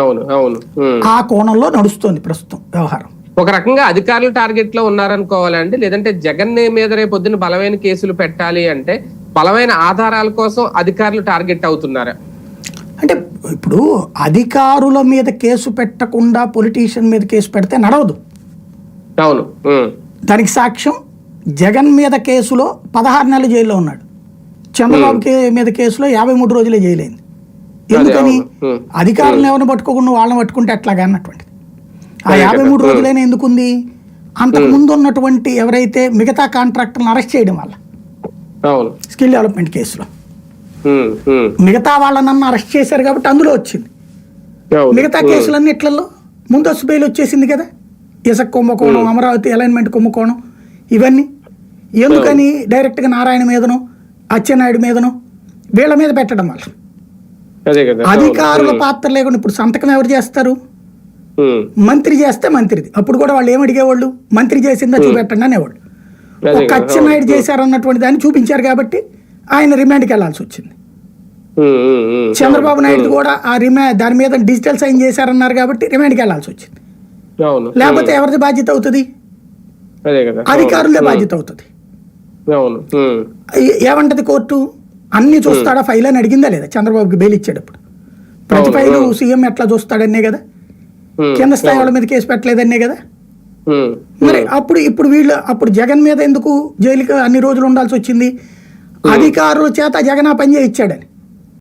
అవును అవును. ఆ కోణంలో నడుస్తోంది ప్రస్తుతం వ్యవహారం. ఒక రకంగా అధికారులు టార్గెట్లో ఉన్నారనుకోవాలండి లేదంటే జగన్ మీద రేపు పొద్దున్న బలమైన కేసులు పెట్టాలి అంటే బలమైన ఆధారాల కోసం అధికారులు టార్గెట్ అవుతున్నారా? అంటే ఇప్పుడు అధికారుల మీద కేసు పెట్టకుండా పొలిటీషియన్ మీద కేసు పెడితే నడవదు. అవును. దానికి సాక్ష్యం జగన్ మీద కేసులో పదహారు నెలలు జైల్లో ఉన్నాడు. చంద్రబాబు మీద కేసులో యాభై మూడు రోజులే జైలైంది. ఎందుకని. అధికారులను ఎవరిని పట్టుకోకుండా వాళ్ళని పట్టుకుంటే ఎట్లాగా అన్నటువంటిది. ఆ యాభై. మూడు. రోజులైనా ఎందుకుంది? అంతకు ముందు ఉన్నటువంటి ఎవరైతే మిగతా కాంట్రాక్టర్లను అరెస్ట్ చేయడం వల్ల స్కిల్ డెవలప్మెంట్ కేసులో. మిగతా వాళ్ళనన్నా అరెస్ట్ చేశారు కాబట్టి అందులో వచ్చింది. మిగతా. కేసులన్నీ ఇట్లలో ముందస్తు బెయిల్ వచ్చేసింది కదా? ఇసక్ కుంభకోణం అమరావతి అలైన్మెంట్ కుంభకోణం ఇవన్నీ. ఎందుకని? డైరెక్ట్గా నారాయణ మీదను అచ్చెన్నాయుడు మీదను వీళ్ళ మీద పెట్టడం వల్ల. కదా అధికారుల. పాత్ర లేకుండా ఇప్పుడు సంతకం ఎవరు చేస్తారు. మంత్రి చేస్తే మంత్రిది. అప్పుడు కూడా వాళ్ళు ఏం అడిగేవాళ్ళు? మంత్రి చేసిందా చూపెట్టండి అనేవాళ్ళు. ఒక అచ్చెన్నాయుడు. చేశారు అన్నటువంటి దాన్ని చూపించారు కాబట్టి ఆయన రిమాండ్కి వెళ్ళాల్సి వచ్చింది. చంద్రబాబు నాయుడు కూడా ఆ రిమా దాని మీద డిజిటల్ సైన్ చేశారన్నారు కాబట్టి రిమాండ్కి వెళ్ళాల్సి వచ్చింది. లేకపోతే ఎవరిది బాధ్యత అవుతుంది? అధికారులే బాధ్యత అవుతుంది. ఏమంటది కోర్టు? అన్ని చూస్తాడా ఫైల్ అని అడిగిందా లేదా? చంద్రబాబుకి బెయిల్ ఇచ్చేటప్పుడు. ప్రతి ఫైలు. సీఎం ఎట్లా చూస్తాడనే కదా. కింద స్థాయి వాళ్ళ మీద కేసు పెట్టలేదనే కదా. మరి అప్పుడు ఇప్పుడు వీళ్ళు అప్పుడు జగన్ మీద ఎందుకు జైలుకి అన్ని రోజులు ఉండాల్సి వచ్చింది? అధికారుల చేత జగన్ ఆ పని చేయించాడని.